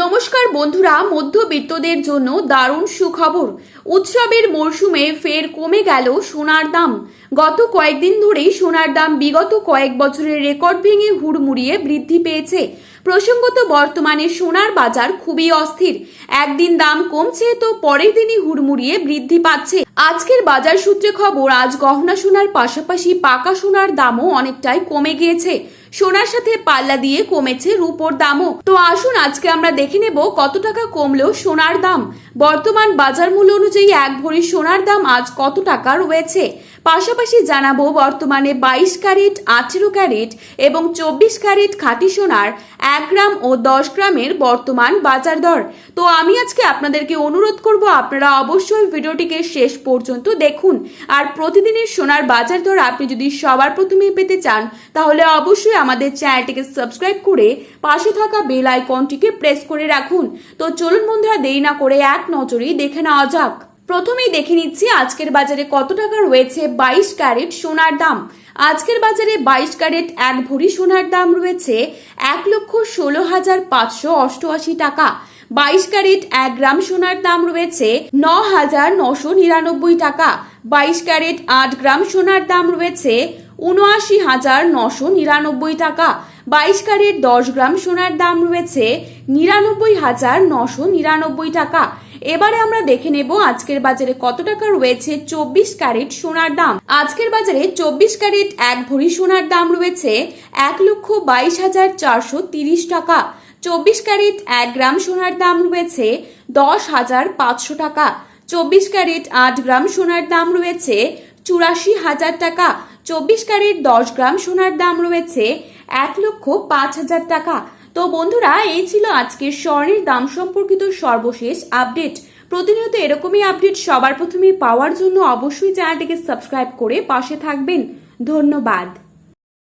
নমস্কার বন্ধুরা, মধ্যবিত্তদের জন্য দারুণ সুখবর। উৎসবের মরশুমে ফের কমে গেল সোনার দাম। গত কয়েকদিন ধরেই সোনার দাম বিগত কয়েক বছরের রেকর্ড ভেঙে হুড়মুড়িয়ে বৃদ্ধি পেয়েছে। প্রসঙ্গত বর্তমানে সোনার বাজার খুবই অস্থির। একদিন দাম কমছে তো পরের দিনই হুড়মুড়িয়ে বৃদ্ধি পাচ্ছে। আজকের বাজার সূত্রে খবর, আজ গহনা সোনার পাশাপাশি পাকা সোনার দামও অনেকটাই কমে গিয়েছে। সোনার সাথে পাল্লা দিয়ে কমেছে রূপোর দামও। তো আসুন, আজকে আমরা দেখে নেব কত টাকা কমলো সোনার দাম। বর্তমান বাজার মূল্য অনুযায়ী এক ভরি সোনার দাম আজ কত টাকা রয়েছে? পাশাপাশি জানাব বর্তমানে বাইশ ক্যারেট, আঠেরো ক্যারেট এবং চব্বিশ ক্যারেট খাঁটি সোনার এক গ্রাম ও দশ গ্রামের বর্তমান বাজার দর। তো আমি আজকে আপনাদেরকে অনুরোধ করব, আপনারা অবশ্যই ভিডিওটিকে শেষ পর্যন্ত দেখুন। আর প্রতিদিনের সোনার বাজার দর আপনি যদি সবার প্রথমেই পেতে চান, তাহলে অবশ্যই আমাদের চ্যানেলটিকে সাবস্ক্রাইব করে পাশে থাকা বেল আইকনটিকে প্রেস করে রাখুন। তো চলুন বন্ধুরা, দেরি না করে এক নজরেই দেখে নেওয়া যাক। প্রথমেই দেখে নিচ্ছি আজকের বাজারে কত টাকা রয়েছে বাইশ ক্যারেট সোনার দাম। আজকের বাজারে বাইশ ক্যারেট এক ভরি সোনার দাম রয়েছে এক লক্ষ ষোলো হাজার পাঁচশো অষ্টআশি টাকা। বাইশ ক্যারেট এক গ্রাম সোনার দাম রয়েছে ন হাজার নশো নিরানব্বই টাকা। বাইশ ক্যারেট আট গ্রাম সোনার দাম রয়েছে উনআশি হাজার নশো নিরানব্বই টাকা। বাইশ ক্যারেট দশ গ্রাম সোনার দাম রয়েছে নিরানব্বই হাজার নশো নিরানব্বই টাকা। এবারে আমরা দেখে নেব আজকের বাজারে কত টাকা রয়েছে চব্বিশ ক্যারেট সোনার দাম। আজকের বাজারে চব্বিশ ক্যারেট এক ভরি সোনার দাম রয়েছে এক লক্ষ বাইশ হাজার চারশো তিরিশ টাকা। চব্বিশ ক্যারেট এক গ্রাম সোনার দাম রয়েছে দশ হাজার পাঁচশো টাকা। চব্বিশ ক্যারেট আট গ্রাম সোনার দাম রয়েছে চুরাশি হাজার টাকা। চব্বিশ ক্যারেট দশ গ্রাম সোনার দাম রয়েছে এক লক্ষ পাঁচ হাজার টাকা। তো বন্ধুরা, এই ছিল আজকের স্বর্ণের দাম সম্পর্কিত সর্বশেষ আপডেট। প্রতিনিয়ত এরকমই আপডেট সবার প্রথমে পাওয়ার জন্য অবশ্যই চ্যানেলটিকে সাবস্ক্রাইব করে পাশে থাকবেন। ধন্যবাদ।